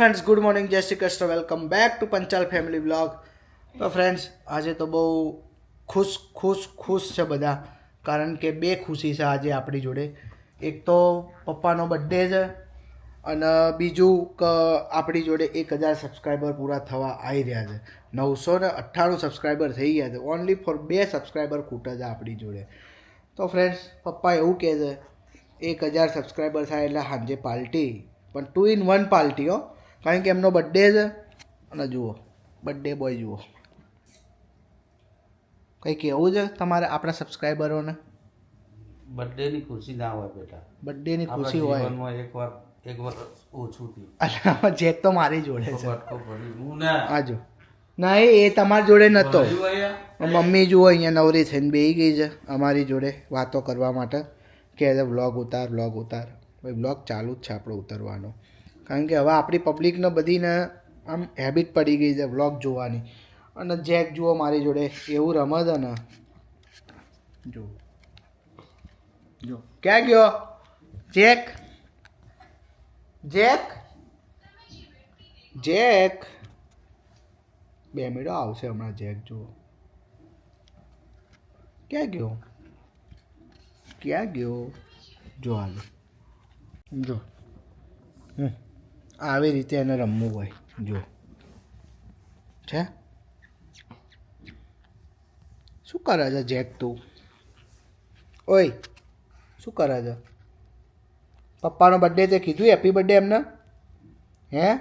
Friends good morning Jai Shri Krishna welcome back to Panchal family blog તો friends આજે તો બહુ ખુશ ખુશ ખુશ છે બધા. કારણ કે બે ખુશી છે આજે આપણી જોડે. એક તો પપ્પાનો બર્થડે છે અને બીજું કે, આપણી જોડે એક હજાર સબસ્ક્રાઈબર પૂરા થવા આવી રહ્યા છે. નવસો ને અઠ્ઠાણું સબસ્ક્રાઈબર થઈ ગયા છે. ઓનલી ફોર બે સબસ્ક્રાઈબર ખૂટે છે આપણી જોડે. તો ફ્રેન્ડ્સ પપ્પા એવું કહે છે, એક હજાર સબસ્ક્રાઈબર થાય એટલે સાંજે પાર્ટી પણ ટુ ઇન વન પાર્ટી હો. કારણ કે એમનો બર્થડે છે. અને જુઓ બર્થડે બોય જુઓ. કંઈ કહેવું છે તમારે આપણા સબસ્ક્રાઈબરોને બર્થડેની ખુશી ના હોય બેટા. બર્થડેની ખુશી હોય. જીવનમાં એક વાર એક વર્ષ ઓછું થયું જેક તો મારી જોડે છે. હું ના. આજો ના એ એ તમારી જોડે નહોતો મમ્મી જુઓ અહીંયા નવરી થઈને બેસી ગઈ છે અમારી જોડે વાતો કરવા માટે. કે વ્લોગ ઉતાર વ્લોગ ઉતાર. ભાઈ વ્લોગ ચાલુ જ છે આપણો ઉતારવાનો. કારણ કે હવે આપણી પબ્લિકને બધીને આમ હેબિટ પડી ગઈ છે વ્લોગ જોવાની. અને જેક જુઓ મારી જોડે, એવું રમે છે ને જો જો ક્યાં ગયો? જેક જેક જેક બે મિનિટ આવશે હમણાં જેક જુઓ. ક્યાં ગયો? ક્યાં ગયો? જો હાલ. જો હમ. આવી રીતે એને રમવું હોય. જો. છે? શું કરે છે જેક તું? ઓય, શું કરે છે? પપ્પાનો બર્થડે તે કીધું? હેપી બર્થડે એમને? હે?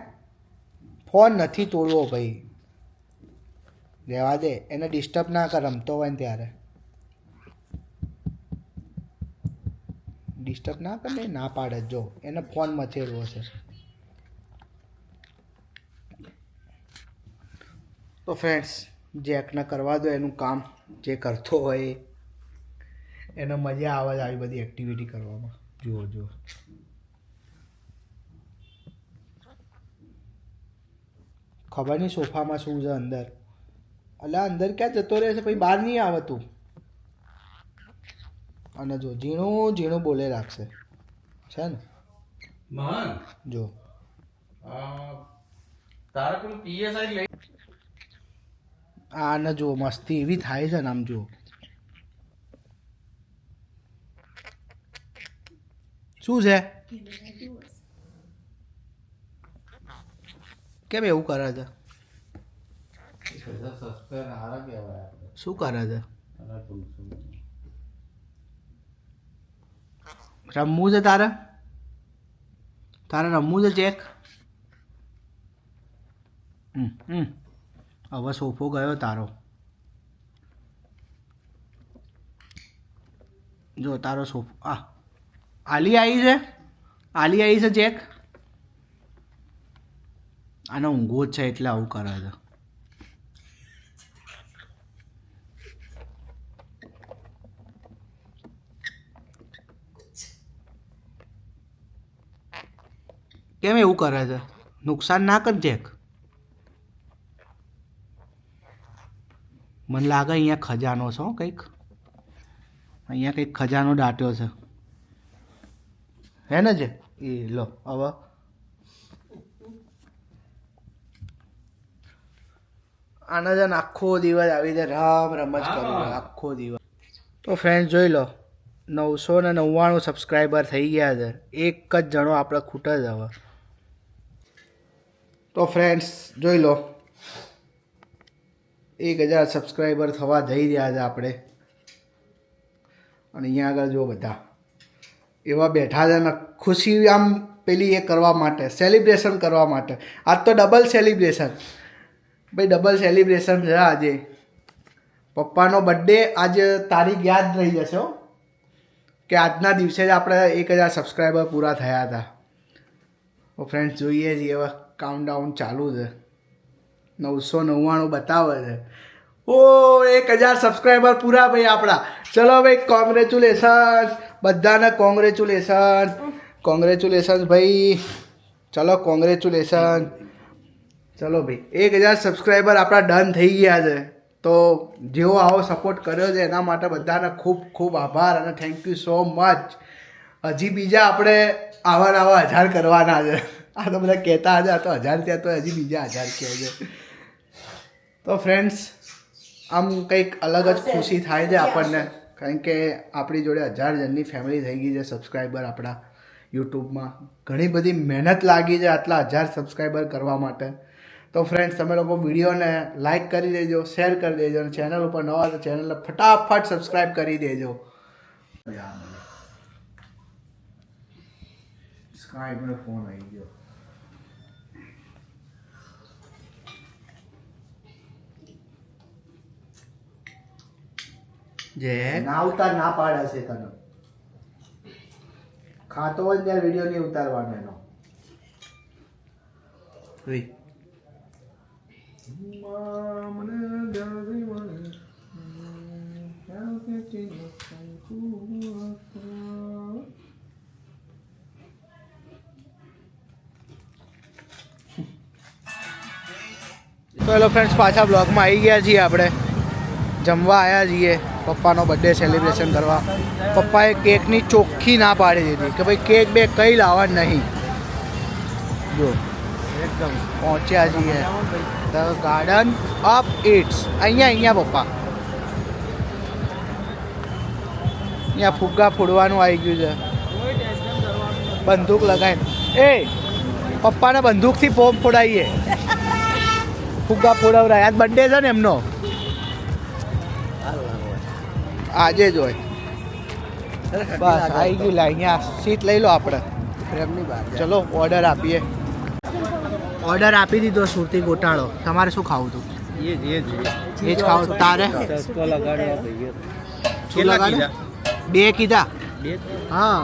ફોન નથી તોડવો ભાઈ. રહેવા દે. એને ડિસ્ટર્બ ના કર, રમતો હોય ને ત્યારે. ડિસ્ટર્બ ના કર ને પાડે. જ, એને ફોન મચેડવો છે. તો ફ્રેન્ડ્સ એકના કરવા દો એનું કામ જે કરતો હોય. એને મજા આવે જ આવી બધી એક્ટિવિટી કરવામાં. જુઓ જુઓ. ખબર નહીં સોફામાં શું છે અંદર. એટલે અંદર ક્યાં જતો રહે છે? પછી બહાર નહીં આવે તું. અને જો ઝીણું ઝીણું બોલે રાખશે. છે ને? જો. તારે પેલું પીએસઆઈ લઈ આને જુઓ, મસ્તી એવી થાય છે ને આમ જુઓ. શું છે? કેમ એવું કરે છે? શું કરે છે? રમવું છે તારે? તારે રમવું છે ચેક? હમ હમ. હવે સોફો ગયો તારો. જો તારો સોફો, આ. આલી આવી છે? આલી આવી છે ચેક? આને ઊંઘો જ છે એટલે આવું કરે છે. કેમ એવું કરે છે? નુકસાન ના કર ચેક. મને લાગે અહીંયા ખજાનો છે કંઈક. અહીંયા કંઈક ખજાનો દાટ્યો છે. હે ને જે? એ લો હવે આના જન આખો દિવસ આવી રીતે રામ રમત કરું આખો દિવસ. તો ફ્રેન્ડ જોઈ લો, નવસો ને નવ્વાણું સબસ્ક્રાઈબર થઈ ગયા છે. એક જ જણો આપણે ખૂટે જ હવે. તો ફ્રેન્ડ્સ જોઈ લો એક હજાર સબસ્ક્રાઈબર થવા જઈ રહ્યા છે આપણે. અને અહીંયા આગળ જો બધા. એવા બેઠા છે ને ખુશી આમ પેલી એ કરવા માટે સેલિબ્રેશન કરવા માટે. આજ તો ડબલ સેલિબ્રેશન ભાઈ ડબલ સેલિબ્રેશન છે આજે. પપ્પાનો બર્થડે આજે તારીખ યાદ રહી જશે હો. કે આજના દિવસે જ આપણે એક હજાર સબસ્ક્રાઈબર પૂરા થયા હતા. ફ્રેન્ડ્સ જોઈએ છીએ, હવે કાઉન્ટડાઉન ચાલુ છે. નવસો નવ્વાણું બતાવે છે. ઓ, એક હજાર સબસ્ક્રાઈબર પૂરા ભાઈ આપણા. ચલો ભાઈ કોંગ્રેચ્યુલેશન બધાને કોંગ્રેચ્યુલેશન કોંગ્રેચ્યુલેશન્સ ભાઈ. ચલો કોંગ્રેચ્યુલેશન ચલો ભાઈ, એક હજાર સબસ્ક્રાઈબર આપણા ડન થઈ ગયા છે. તો જેવો આવો સપોર્ટ કર્યો છે, એના માટે બધાને ખૂબ ખૂબ આભાર અને થેન્ક યુ સો મચ હજી બીજા આપણે આવા ને આવા હજાર કરવાના છે. આ તો બધા કહેતા હતા, તો હજાર ત્યાં તો હજી બીજા હજાર કહે છે. તો ફ્રેન્ડ્સ આમ કંઈક અલગ જ ખુશી થાય છે આપણને. કારણ કે આપણી જોડે હજાર જણની ફેમિલી થઈ ગઈ છે સબસ્ક્રાઈબર આપણા યુટ્યુબમાં. ઘણી બધી મહેનત લાગી છે આટલા હજાર સબસ્ક્રાઈબર કરવા માટે. તો ફ્રેન્ડ્સ તમે લોકો વિડીયોને લાઈક કરી દેજો શેર કરી દેજો અને ચેનલ ઉપર નવા તો ચેનલને ફટાફટ સબસ્ક્રાઈબ કરી દેજો. ફોન આવી ગયો. જે ના ઉતાર ના પાડે છે તને. ખાતો હોય ત્યારે વીડિયો નહીં ઉતારવાનો એનો. તો હેલો ફ્રેન્ડ્સ પાછા બ્લોગમાં આવી ગયા છીએ આપણે. જમવા આવ્યા છીએ. પપ્પાનો બર્થડે સેલિબ્રેશન કરવા. પપ્પાએ કેકની ચોખ્ખી ના પાડી દીધી કે ભાઈ કેક બે કંઈ લાવવા નહીં. જો, એકદમ પહોંચ્યા છીએ. ધ ગાર્ડન અપ ઇટ્સ અહીંયા અહીંયા પપ્પા. અહીંયા ફુગ્ગા ફોડવાનું આવી ગયું છે. બંદૂક લગાવીને. એ, પપ્પાને બંદૂકથી પોમ ફોડાવીએ ફુગ્ગા ફોડાવરાય. આજ બર્થડે છે ને એમનો. આજે જ હોય. બસ આવી ગયું લા અહીંયા સીટ લઈ લો આપણે. પ્રેમની બહાર ચલો ઓર્ડર આપીએ. ઓર્ડર આપી દીધો સુરતી ગોટાળો. તમારે શું ખાવું હતું? એ જ એ જ. એ જ ખાવું તારે? શું લગાડ્યો? બે કીધા? હા.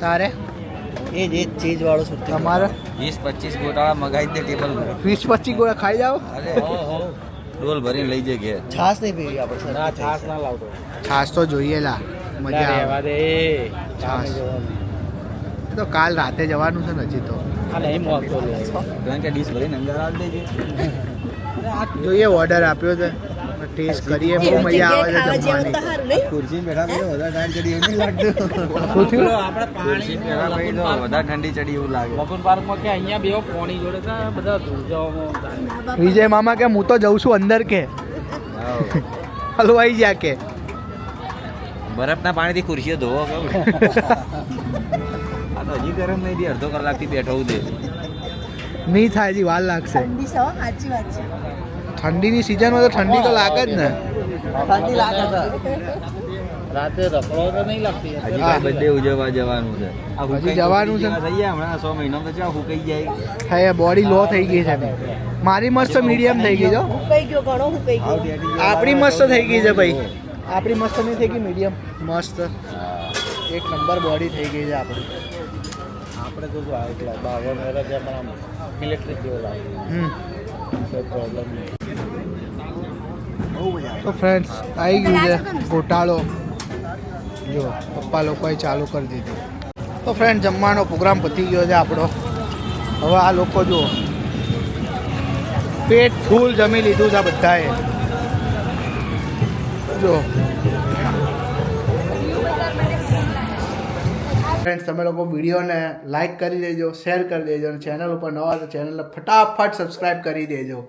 તારે? એ જ એ જ ચીજ વાળો સુરતી તમારે? વીસ પચીસ ગોટાળા મગાવી દે ટેબલ વીસ પચીસ ગોળા ખાઈ જાઓ. અરે હો હો. ડોલ ભરીને લઈ જઈએ ઘેર. છાસ નહીં પીવી આપણે ના છાસ ના લાવતો. છાશ તો જોઈએ લા મજા આવે. દે છાસ એ તો કાલ રાતે જવાનું છે ને હજી તો. આ નહીં કારણ કે ડીશ ભરીને અંદર આવી દેજે. જોઈએ ઓર્ડર આપ્યો છે. ટેસ્ટ કરીએ બહુ મજા આવે છે જમવાની. ખુરશી બેઠા પછી વધારે ઠંડ ચડી એવું લાગતું. શું થયું? આપણે પાણી બેઠા ભાઈ તો વધારે ઠંડી ચડી એવું લાગે. વગન પાર્કમાં કે અહીંયા બેવો પોણી જોડે તો બધા ધૂળ વિજય મામા કે હું તો જઉં છું અંદર કે. હલવાઈ જા કે. બરફના પાણીથી ખુરશીઓ ધોવો કેમ આ તો હજી ગરમ નહીં થી અડધો કલાકથી બેઠો દે નહીં થાય હજી વાર લાગશે. સાચી વાત છે. ઠંડીની સિઝનમાં તો ઠંડી તો લાગે જ ને. ઠંડી લાગે છે રાતે રખડો તો નહીં લાગતી. હજી હા. કઈ બર્થડે ઉજવવા જવાનું છે. આ હજી જવાનું છે? થઈ ગયા હમણાં સો મહિના તો ચા હુકાઈ જાય. હા બોડી લો થઈ ગઈ છે ને મારી મસ્ત મીડિયમ થઈ ગઈ જો હું. ગયો ઘણો હું ગયો આપણી મસ્ત થઈ ગઈ છે ભાઈ. આપણી મસ્ત નહીં થઈ ગઈ મીડિયમ મસ્ત. એક નંબર બોડી થઈ ગઈ છે આપણી. આપણે તો જો એટલા બાવન વર્ષ પણ આમ જેવો લાગે. પ્રોબ્લેમ નહીં. તો ફ્રેન્ડ્સ આવી ગયું છે ગોટાળો. જો, પપ્પા લોકોએ ચાલુ કરી દીધું. તો ફ્રેન્ડ જમવાનો પ્રોગ્રામ પતી ગયો છે આપણો. હવે આ લોકો જુઓ. પેટ ફૂલ જમી લીધું છે આ બધાએ. જો. ફ્રેન્ડ્સ તમે લોકો વિડીયોને લાઈક કરી દેજો શેર કરી દેજો અને ચેનલ ઉપર નવા તો ચેનલને ફટાફટ સબસ્ક્રાઈબ કરી દેજો.